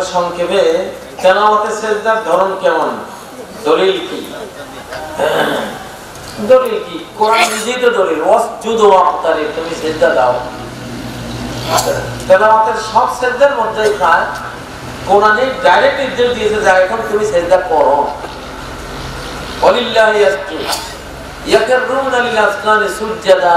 কয়েকটা সংক্ষেপে তেলাওয়াতে সেজদার ধরন কেমন? দলিল কি? দলিল কি? কোরআন দলিল। তুমি সেজদা দাও। তেলাওয়াতের সব সেজদার কোরআনে ডাইরেক্ট নির্দেশ দিয়েছে এখন তুমি সেজদা করো ওয়ালিল্লাহি ইয়াসজুদ। লিল সুজদা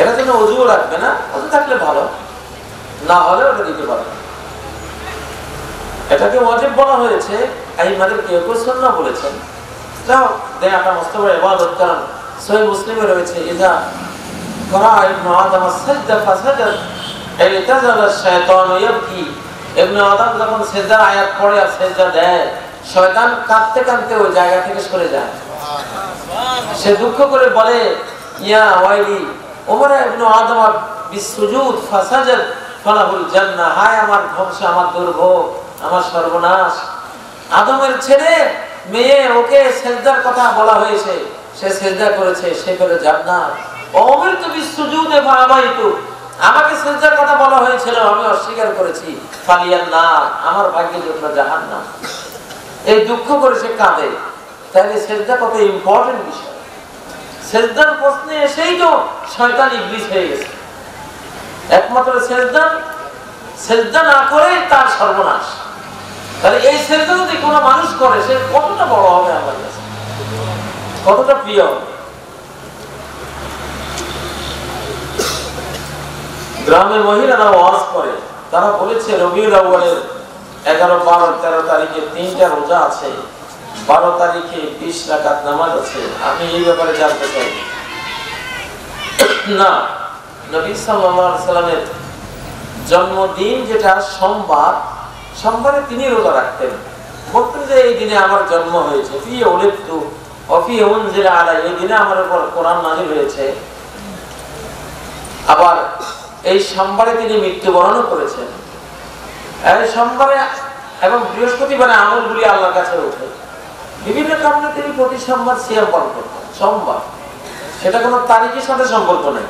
এটা জন্য অজুও রাখবে না, অজু থাকলে ভালো। না হলে ওটা দিতে পারবে এটাকে ওয়াজিব বলা হয়েছে আহিমাদের কেউ কেউ বলেছেন। যাও মস্ত কারণ মুসলিমে রয়েছে করা আদম সাজদা ইয়াবকি। আদম যখন আয়াত পড়ে আর দেয়, শয়তান কাঁদতে কাঁদতে ওই জায়গা থেকে সরে যায়। সে দুঃখ করে বলে, ইয়া ওয়াইলি ওমর আদম হায় আমার ধ্বংস, আমার দুর্ভোগ, আমার সর্বনাশ। আদমের ছেলে, মেয়ে, ওকে কথা বলা হয়েছে। সে করেছে, সে করে আমাকে কথা বলা হয়েছিল আমি অস্বীকার করেছি। না আমার ভাগ্যে জন্য জাহান্নাম। এই দুঃখ করে সে কাঁদে। তাহলে সেজদা কত ইম্পর্টেন্ট বিষয়। সেজদার প্রশ্নে এসেই তো শয়তান ইবলিস হয়ে গেছে। একমাত্র সেজদা সেজদা না করে তার সর্বনাশ। তাহলে এই সেজদা যদি কোনো মানুষ করে, সে কতটা বড় হবে আমার কাছে? কতটা প্রিয় গ্রামের মহিলারা ওয়াজ করে। তারা বলেছে, রবিউল আউ্বালের এগারো, বারো, তেরো তারিখে তিনটা রোজা আছে। বারো তারিখে বিশ রাকাত নামাজ আছে। আমি এই ব্যাপারে জানতে চাই। না, নবী সাল্লামের জন্মদিন যেটা সোমবার, সোমবারে তিনি রোজা রাখতেন। বলতেন যে এই দিনে আমার জন্ম হয়েছে। ফি ওলিদতু অফি এই দিনে আমার উপর কোরআন হয়েছে। আবার এই সোমবারে তিনি মৃত্যুবরণও করেছেন। সোমবারে এবং বৃহস্পতিবারে আমলগুলি আল্লাহর কাছে ওঠে বিভিন্ন কারণে তিনি প্রতি সোমবার সিয়াম পালন করতেন। সোমবার। সেটা কোনো তারিখের সাথে সম্পর্ক নেই।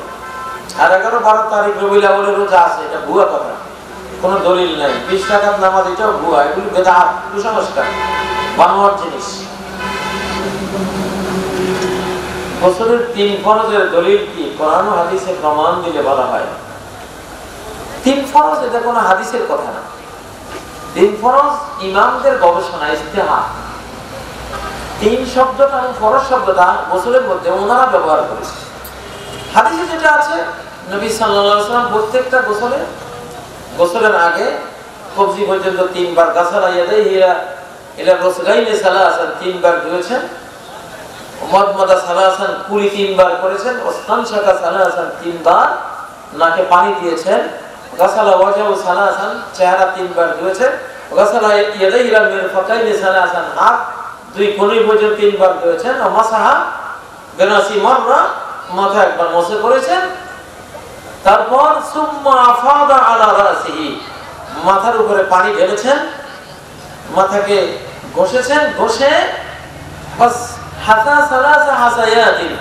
আর এগারো বারো তারিখ রবিলা বলে রোজা আছে, এটা ভুয়া কথা। কোনো দলিল নাই। বিশ টাকার নামাজ, এটাও ভুয়া। এগুলি কুসংস্কার, বানোয়ার জিনিস। বছরের তিন ফরজের দলিল কি? কোরআন হাদিসে প্রমাণ দিলে বলা হয়? তিন ফরজ, এটা কোনো হাদিসের কথা না। তিন ফরজ ইমামদের গবেষণা ইস্তেহার তিন শব্দটা এবং ফরজ শব্দটা গোসলের মধ্যে ওনারা ব্যবহার করেছে। হাদিসে যেটা আছে, নবী সাল্লাম প্রত্যেকটা গোসলে, গোসলের আগে কবজি পর্যন্ত তিনবার গাছালা ইয়াদে হিয়া এলা রসগাইলে সালাসান তিনবার ধুয়েছেন মদমদা সালাসান কুড়ি তিনবার করেছেন, ওস্তান শাখা সালাসান তিনবার নাকে পানি দিয়েছেন, গাছালা ওয়াজাউ সালাসান চেহারা তিনবার ধুয়েছেন গাছালা ইয়াদে হিলা মের ফাকাইলে সালাসান হাত দুই কোনি পর্যন্ত তিনবার ও মাসাহা বেনাসি মররা মাথা একবার মশে করেছেন। তারপর, সুম্মা আফাদা আলা রাসিহি, মাথার উপরে পানি ঢেলেছেন, মাথাকে ঘষেছেন, ঘষে বাস হাসা সালাসা হাসায়াতিন,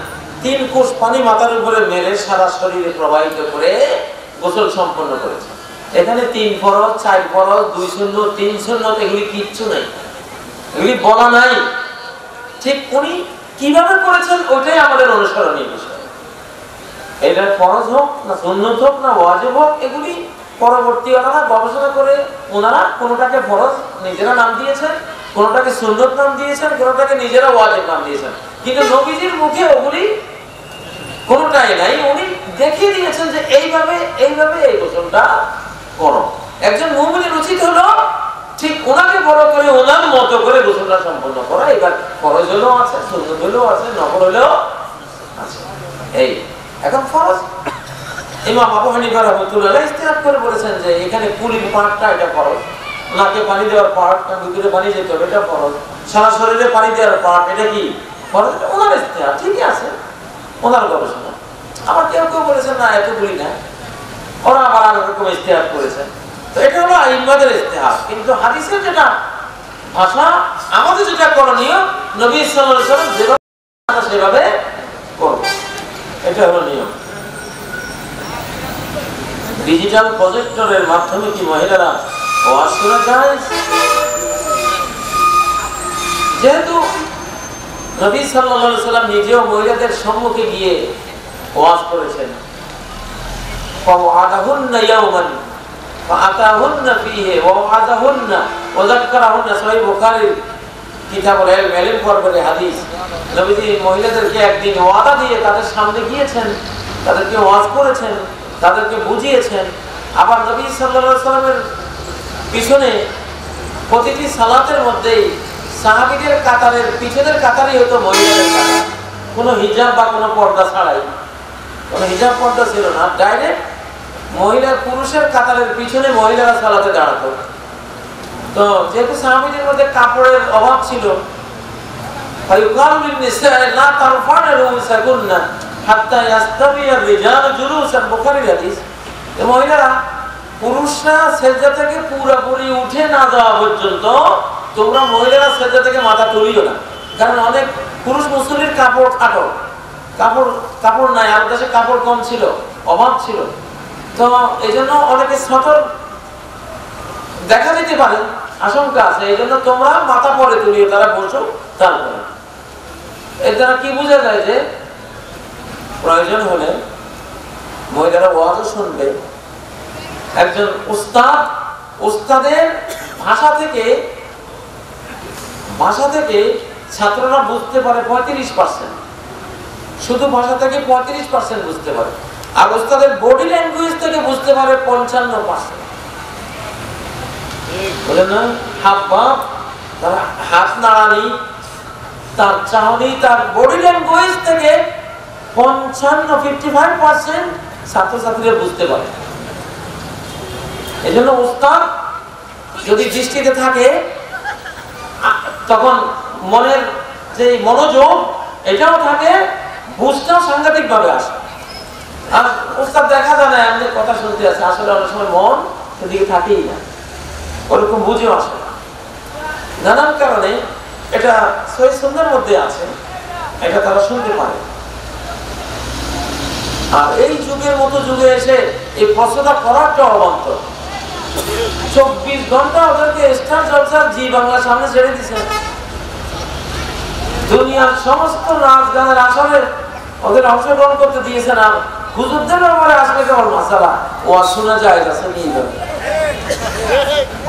তিন কোষ পানি মাথার উপরে মেরে সারা শরীরে প্রবাহিত করে গোসল সম্পন্ন করেছেন। এখানে তিন ফরজ, চার ফরজ, দুই শূন্য, তিন শূন্য এগুলি কিচ্ছু নাই। এগুলি বলা নাই, ঠিক উনি কীভাবে করেছেন ওইটাই আমাদের অনুসরণীয় বিষয়। এটা ফরজ হোক না সুন্নত হোক না ওয়াজিব হোক, এগুলি পরবর্তী ওনারা গবেষণা করে ওনারা কোনোটাকে ফরজ নিজেরা নাম দিয়েছেন, কোনোটাকে সুন্নত নাম দিয়েছেন, কোনোটাকে নিজেরা ওয়াজিব নাম দিয়েছেন। কিন্তু নবীজির মুখে ওগুলি কোনোটাই নাই, উনি দেখিয়ে দিয়েছেন যে এইভাবে এইভাবে এই গোসলটা করো। একজন মুমিনের উচিত হলো ঠিক ওনাকে ফলো করে ওনার মতো করে গোসলটা সম্পন্ন করা। এবার ফরজ হলেও আছে সুন্দর হলেও আছে নকল হলেও আছে। এই, এখন ফরজ। ইমাম আবু হানিফা রহমতুল্লাহ ইস্তেহাদ করে বলেছেন যে এখানে পুলির পাটটা এটা ফরজ। নাকে পানি দেওয়ার পাট ভিতরে পানি যেতে হবে, এটা ফরজ। সারা শরীরে পানি দেওয়ার পাট এটা কি ফরজ? ওনার ইস্তেহাদ ঠিকই আছে। ওনার গবেষণা। আবার কেউ কেউ বলেছেন, না এত বলি না। ওরা আবার রকম ইস্তেহাদ করেছেন। এটা হলো আলিমবাদের কিন্তু হাদিসের যেটা ভাষা, আমাদের যেটা করণীয়, নবী ইসলাম যেভাবে সেভাবে করব। এটা হলো নিয়ম। ডিজিটাল প্রজেক্টরের মাধ্যমে কি মহিলারা ওয়াজ শোনা যায়? যেহেতু নবী সাল্লা সাল্লাম নিজেও মহিলাদের সম্মুখে গিয়ে ওয়াজ করেছেন। আদাহুন فأتاهن فيه ووعدهن وذكرهن সহিহ বুখারীর কিতাবুল ইলম ইলম পর্বের হাদিস নবীজি মহিলাদেরকে একদিন ওয়াদা দিয়ে তাদের সামনে গিয়েছেন তাদেরকে ওয়াজ করেছেন তাদেরকে বুঝিয়েছেন আবার নবী সাল্লাল্লাহু আলাইহি সাল্লামের পিছনে প্রতিটি সালাতের মধ্যেই সাহাবীদের কাতারের পিছনের কাতারই হতো মহিলাদের কাতার কোনো হিজাব বা কোনো পর্দা ছাড়াই কোনো হিজাব পর্দা ছিল না ডাইরেক্ট মহিলার পুরুষের কাতালের পিছনে মহিলারা সালাতে দাঁড়াতো। তো যেহেতু স্বামীদের মধ্যে কাপড়ের অভাব ছিল মহিলারা, পুরুষরা থেকে পুরোপুরি উঠে না যাওয়া পর্যন্ত তোমরা মহিলারা থেকে মাথা না। কারণ অনেক পুরুষ মুসলিমের কাপড় আটক। কাপড় কাপড় নাই আর দেশে কাপড় কম ছিল, অভাব ছিল। তো এই জন্য অনেকে সতর দেখা যেতে পারে, আশঙ্কা আছে। এই জন্য তোমরা মাথা পরে তুলিয়ে তারা বসো তারপরে এর দ্বারা কি বোঝা যায় যে, প্রয়োজন হলে মহিলারা ওয়াজও শুনবে। একজন উস্তাদ, উস্তাদের ভাষা থেকে ভাষা থেকে ছাত্ররা বুঝতে পারে পঁয়ত্রিশ পার্সেন্ট। শুধু ভাষা থেকে পঁয়ত্রিশ পার্সেন্ট বুঝতে পারে। আর ওস্তাদের বডি ল্যাঙ্গুয়েজ থেকে বুঝতে পারে পঞ্চান্ন পার্সেন্ট বলে না? হাত তার চাহনি, তার বডি ল্যাঙ্গুয়েজ থেকে পঞ্চান্ন ফিফটি ফাইভ পার্সেন্ট বুঝতে পারে। উস্তাদ, যদি দৃষ্টিতে থাকে তখন মনের যে মনোযোগ, এটাও থাকে বুঝটাও সাংঘাতিক ভাবে আসে। আর উস্তাদ দেখা যায় না, এমনি কথা শুনতে আছে। আসলে অনেক সময় মন সেদিকে থাকেই না। ওরকম বুঝেও আসে না। নানান কারণে এটা সই সুন্দর মধ্যে আছে, এটা তারা শুনতে পারে। আর এই যুগের মতো যুগে এসে এই প্রশ্নটা করাটা অবান্তর। চব্বিশ ঘণ্টা ওদেরকে স্টার জলসার জি বাংলার সামনে ছেড়ে দিছে। দুনিয়ার সমস্ত নাচ গানের আসরে ওদের অংশগ্রহণ করতে দিয়েছেন আর কেমন মাসালা, ও শোনা যায় নিয়ে যাবে।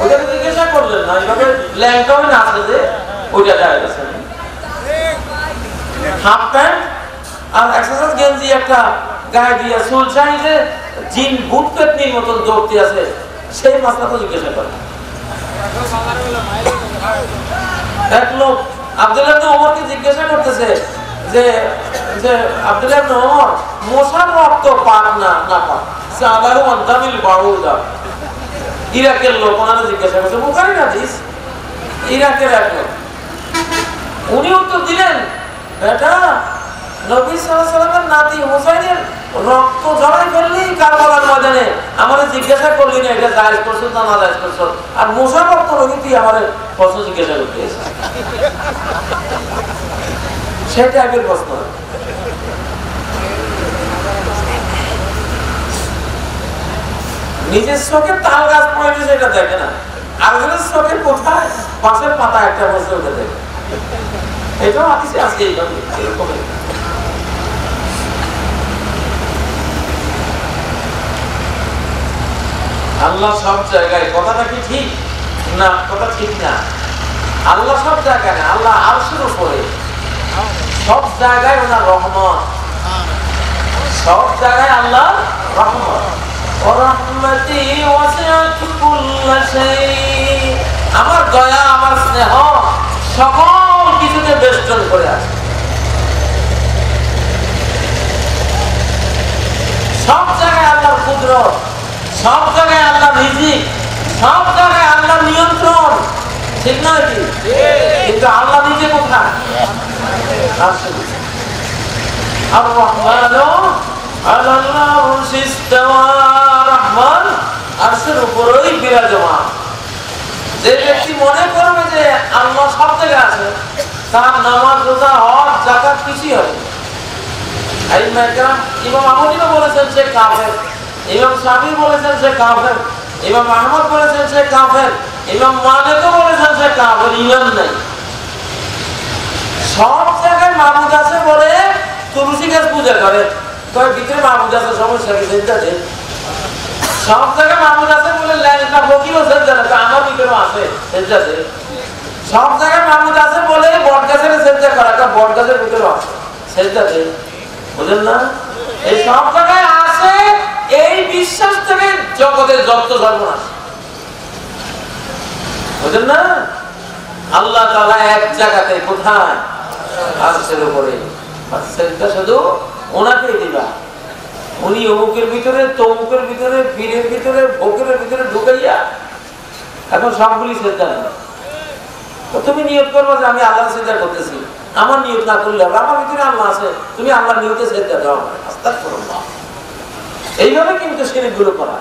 ওদেরকে জিজ্ঞাসা করলেন না, এইভাবে যে, ওইটা যায় হাফ প্যান্ট আর এক্সারসাইজ গেঞ্জি একটা গায়ে দিয়ে চুল চাইছে জিন বুট পেতনির মতন দৌড়তে আছে সেই মাসলা তো জিজ্ঞাসা করে। এক লোক আব্দুল্লাহ ওমরকে জিজ্ঞাসা করতেছে যে যে মশার না না ইরাকের লোক জিজ্ঞাসা করছে উনি উত্তর দিলেন, বেটা রক্ত ময়দানে। আমাদের জিজ্ঞাসা করলি না, এটা জায়েজ করছ না না করছ? আর মুসা রক্ত রোগী তুই আমার প্রশ্ন জিজ্ঞাসা করতে সেই টাইপের প্রশ্ন নিজের চোখে তাল গাছ পড়েছে সেটা দেখে না। আরেকজনের চোখে কোথায় পাশের পাতা একটা বসে ওটা দেখে। এটাও আজকে এইভাবে এরকমই আল্লাহ সব জায়গায়, কথাটা কি ঠিক? না, কথা ঠিক না। আল্লাহ সব জায়গায় না, আল্লাহ আরশের উপরে। সব জায়গায় ওনার রহমত। সব জায়গায় আল্লাহ রহমত। আমার দয়া আমার স্নেহ সকল কিছুতে বেষ্টন করে আছে। সব জায়গায় আল্লাহ কুদরত সব জায়গায় আল্লাহ ভিজি সব জায়গায় আল্লাহ নিয়ন্ত্রণ। ঠিক নয় আরশে আর রহমানও আলাল রহমান আরশের উপরেই বিরাজমান। যে ব্যক্তি মনে যে আল্লাহ সব জায়গায় বলেছেন সে কাফের। ইমাম শাফি বলেছেন সে কাফের। ইমাম আহমদ বলেছেন বলেছেন সে কাফের। ইমান নাই। সব জায়গায় মাহমুদ আছে বলে তুলসী গাছ পূজা করে। কয়, ভিতরে মাহমুদ আছে সমস্যা কি সব জায়গায় মাহমুদ আছে বলে না তো আমার আছে সব জায়গায় মাহমুদ আছে বলে ভিতরেও আছে বুঝলেন না? এই সব জায়গায় আছে, এই বিশ্বাস থেকে জগতের যত সর্বনাশ বুঝলেন না? আল্লাহ তাআলা এক জায়গাতে কোথায়? উপরে। শুধু ওনাকেই দিবা। উনি অমুকের ভিতরে, তমুকের ভিতরে, পীরের ভিতরে বকের ভিতরে ঢুকাইয়া এখন সবগুলি নেই তো তুমি নিয়োগ করব যে আমি আল্লাহ সেজদা করতেছি। আমার নিয়োগ না করলে হবে। আমার ভিতরে আল্লাহ আছে। তুমি আল্লাহ নিয়োগে সেজদা দাও। আস্তাগফিরুল্লাহ। এইভাবে কিন্তু শিরিকগুলো করা।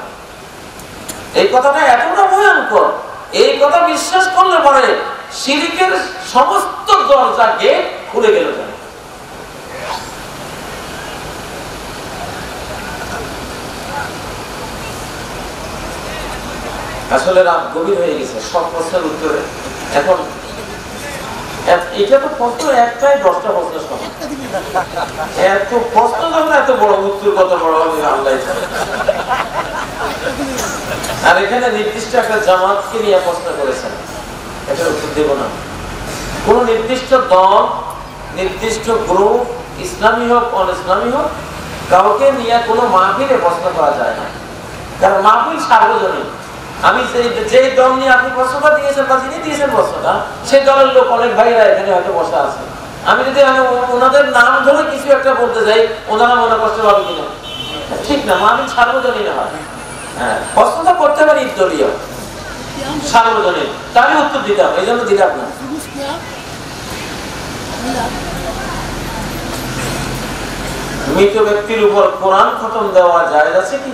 এই কথাটা এতটা ভয়ঙ্কর। এই কথা বিশ্বাস করলে পরে শিরিকের সমস্ত দরজা গেট খুলে গেল আসলে রাত গভীর হয়ে গেছে, সব প্রশ্নের উত্তরে। এখন এটা তো প্রশ্ন একটাই দশটা প্রশ্ন এত প্রশ্ন যখন এত বড় উত্তর কত বড় হবে আল্লাহ আর এখানে নির্দিষ্ট একটা জামাতকে নিয়ে প্রশ্ন করেছেন। এটার উত্তর দেব না। কোন নির্দিষ্ট দল, নির্দিষ্ট গ্রুপ, ইসলামী হোক অন ইসলামী হোক, কাউকে নিয়ে কোনো মাহফিলে প্রশ্ন করা যায় না। কারণ মাহফিল সার্বজনীন। আমি যে দল নিয়ে আপনি প্রশ্নটা দিয়েছেন বা যিনি দিয়েছেন প্রশ্নটা সেই দলের লোক অনেক ভাইরা এখানে হয়তো বসে আছে। আমি যদি ওনাদের নাম ধরে কিছু একটা বলতে যাই, ওনারা মনে কষ্ট পাবে কিনা? ঠিক না, মাহফিল সার্বজনীন হয়। হ্যাঁ প্রশ্নটা করতে পারি দলীয় সার্বজনীন। তারই উত্তর দিতে হবে, এই জন্য দিলাম না। মৃত ব্যক্তির উপর কোরআন খতম দেওয়া যায় আছে কি?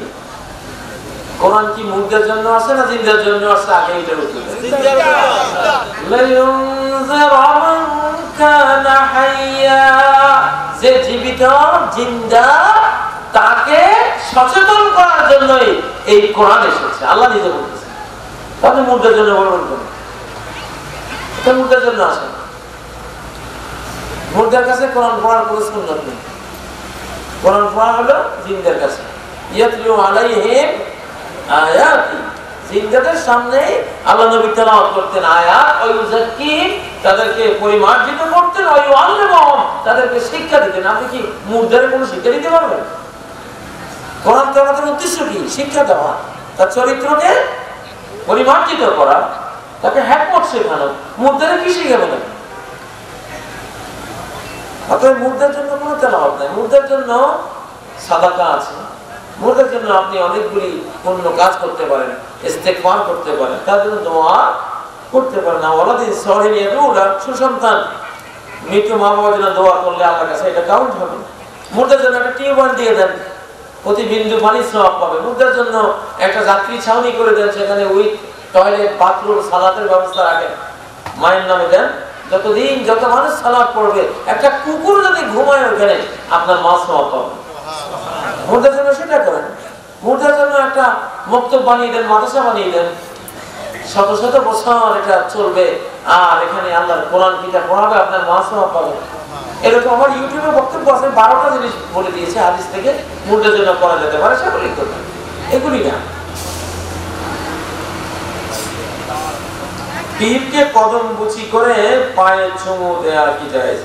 কোরআন কি জন্য আছে না জিন্দার জন্য আছে? আগে উত্তর যে জীবিত জিন্দা তাকে সচেতন করার জন্যই এই কোরআন এসেছে। আল্লাহ নিজে বলছে। তাহলে মুর্দের জন্য মুর্দের জন্য আসে। মুর্দের কাছে কোরআন পড়ার কোনো সুন্নত নেই। কোরআন পড়া হলো জিন্দার কাছে। আলাইহিম জিন্দাদের সামনে আল্লাহ নবী করতেন আয়াত। ওই তাদেরকে পরিমার্জিত করতেন। ওই আল্লাহম তাদেরকে শিক্ষা দিতেন। আপনি কি কোনো শিক্ষা দিতে পারবেন? কোরআন তেলাওয়াতের উদ্দেশ্য কি? শিক্ষা দেওয়া। তার চরিত্রকে পরিমার্জিত করা, তাকে হ্যাকমত শেখানো মুর্দারে কি শিখাবে না? অতএব মুর্দার জন্য কোনো নাই। জন্য সাদাকা আছে। জন্য আপনি অনেকগুলি পূর্ণ কাজ করতে পারেন করতে পারেন, তার জন্য দোয়া করতে পারেন। না ওলাদিন শহরে নিয়ে ওরা সুসন্তান, মৃত্যু মা বাবার জন্য দোয়া করলে আল্লাহ কাছে এটা কাউন্ট হবে। মুর্দার জন্য একটা টিউবওয়েল দিয়ে দেন। প্রতি বিন্দু পানি সব পাবে। মুর্দার জন্য একটা যাত্রী ছাউনি করে দেন, সেখানে উইথ টয়লেট, বাথরুম, সালাতের ব্যবস্থা রাখেন। মায়ের নামে দেন, যতদিন যত মানুষ সালাদ পড়বে, একটা কুকুর যদি ঘুমায় ওখানে, আপনার মাছ সব পাবে। মুর্দার জন্য সেটা করেন। মুর্দার জন্য একটা মক্তব বানিয়ে দেন, মাদ্রাসা বানিয়ে দেন। শত শত বছর এটা চলবে, আর এখানে আল্লাহর কোরআন কিতাব পড়াবে, আপনার মাছ সব পাবে। এরকম আমার ইউটিউবে বক্তব্য আছে, বারোটা জিনিস বলে দিয়েছে, হাদিস থেকে জন্য করা যেতে পারে, সেগুলি এগুলি না। পীরকে কদম বুচি করে পায়ে দেয়া কি যায়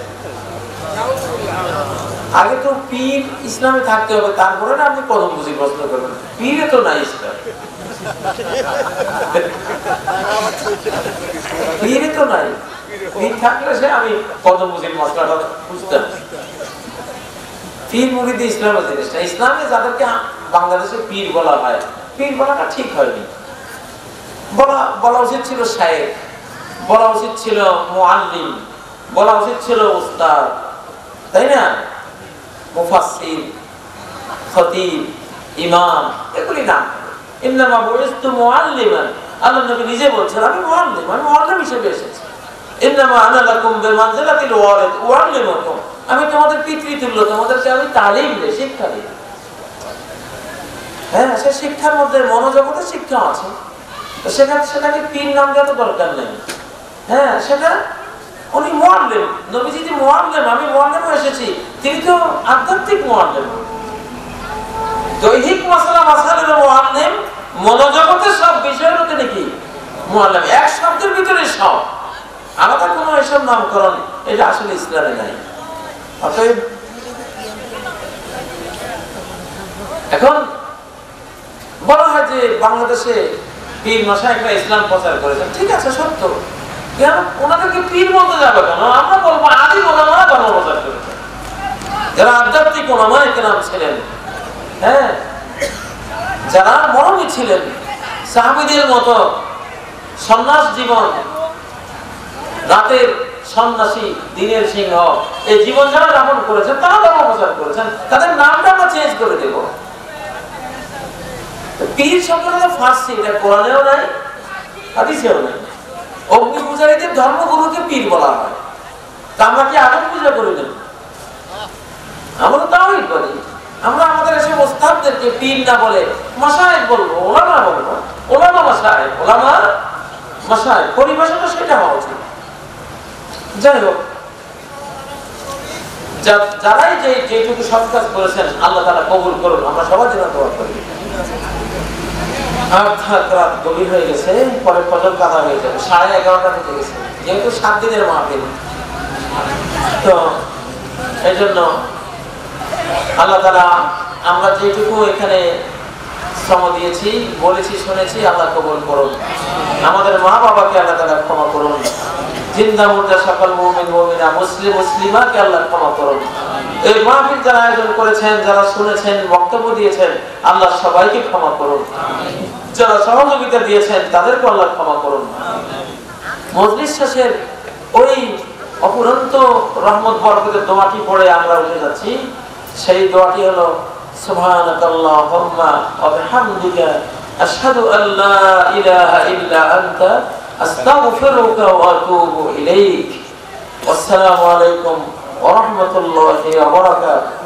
আগে তো পীর ইসলামে থাকতে হবে, তারপরে না আপনি কদম বুঝি প্রশ্ন করবেন। পীরে তো নাই ইসলাম। পীরই তো নাই। থাকলে সে আমি মশলাটা বুঝতাম। পীর ইসলামের জিনিসটা। ইসলামে যাদেরকে বাংলাদেশে পীর বলা হয়, পীর বলাটা ঠিক হয়নি। বলা বলা উচিত ছিল শায়েক বলা উচিত ছিল মুআল্লিম, বলা উচিত ছিল উস্তাদ, তাই না? মুফাসসির, খতিব, ইমাম, এগুলি নাম ইন্নামা বুইস্তু মুআল্লিমান। আল্লাহ নবী নিজে বলছেন, আমি মুআল্লিম আমি মুআল্লিম হিসেবে এসেছি। আমি তোমাদের পিতৃতুল্য, তোমাদেরকে আমি তালিম দেই, শিক্ষা দিই। হ্যাঁ সে শিক্ষার মধ্যে মনোজগতে শিক্ষা আছে। সেখানে সেটাকে পীর নাম দেওয়ার তো দরকার নেই। হ্যাঁ সেটা উনি মোয়াল্লেম নবীজি যে মোয়াল্লেম আমি মোয়াল্লেম এসেছি, তিনি তো আধ্যাত্মিক মোয়াল্লেম দৈহিক মশলা মাসালের মোয়াল্লেম মনোজগতের সব বিষয়ের তিনি কি? মোয়াল্লেম এক শব্দের ভিতরে সব। আলাদা কোনো এসব নামকরণ, এটা আসলে ইসলামে নাই। অতএব, এখন বলা হয় যে বাংলাদেশে পীর মশাইকরা ইসলাম প্রচার করেছেন। ঠিক আছে, সত্য। কেন? ওনাদেরকে পীর বলতে যাবে কেন? আমরা বলব, আদি ওলামারা ধর্ম প্রচার করেছেন যারা আধ্যাত্মিক ওলামায় নাম ছিলেন। হ্যাঁ? যারা মরমী ছিলেন, সাহাবিদের মতো সন্ন্যাস জীবন রাতের সন্ন্যাসী, দিনের সিংহ, এই জীবন যারা যাপন করেছেন, তারা ধর্ম প্রচার করেছেন, তাদের নামটা আমরা চেঞ্জ করে দেব। পীর শব্দটা ফার্সি, এটা কোরআনেও নাই, হাদিসেও নাই। অগ্নি পূজারীদের ধর্মগুরুকে পীর বলা হয়। তা আমরা কি আগুন পূজা করি না আমরা তাওই করি। আমরা আমাদের এসব ওস্তাদদেরকে পীর না বলে মশায়েক বলব, ওলামা বলব। ওলামা মশায়েক ওলামা মশায়েক, পরিভাষাটা সেটা হওয়া উচিত। যাই হোক যারাই যে যেটুকু সব কাজ করেছেন, আল্লাহ তারা কবুল করুন, আমরা সবার জন্য দোয়া করি। রাত গভীর হয়ে গেছে, পরে কাদা হয়ে যাবে, সাড়ে এগারোটা গেছে, যেহেতু সাত দিনের মাহফিল। তো এই জন্য আল্লাহ তারা আমরা যেটুকু এখানে শ্রম দিয়েছি, বলেছি, শুনেছি, আল্লাহ কবুল করুন। আমাদের মা বাবাকে আল্লাহ তারা ক্ষমা করুন। সকল মুসলিম, মুসলিমাকে আল্লাহ ক্ষমা করুন। এই মাহফিল যারা আয়োজন করেছেন, যারা শুনেছেন, বক্তব্য দিয়েছেন, আল্লাহ সবাইকে ক্ষমা করুন। যারা সহযোগিতা দিয়েছেন তাদেরকে আল্লাহ ক্ষমা করুন। মজলিস শেষের ওই অপুরন্ত রহমত বরকতের দোয়াটি পড়ে আমরা উঠে যাচ্ছি। সেই দোয়াটি হলো, সুবহানাকাল্লাহুম্মা ওয়া বিহামদিকা আশহাদু আল্লা ইলাহা ইল্লা আনতা আস্তাগফিরুকা ওয়া আতুবু ইলাইক আসসালামু আলাইকুম ওয়া রাহমাতুল্লাহি ওয়া বারাকাতুহু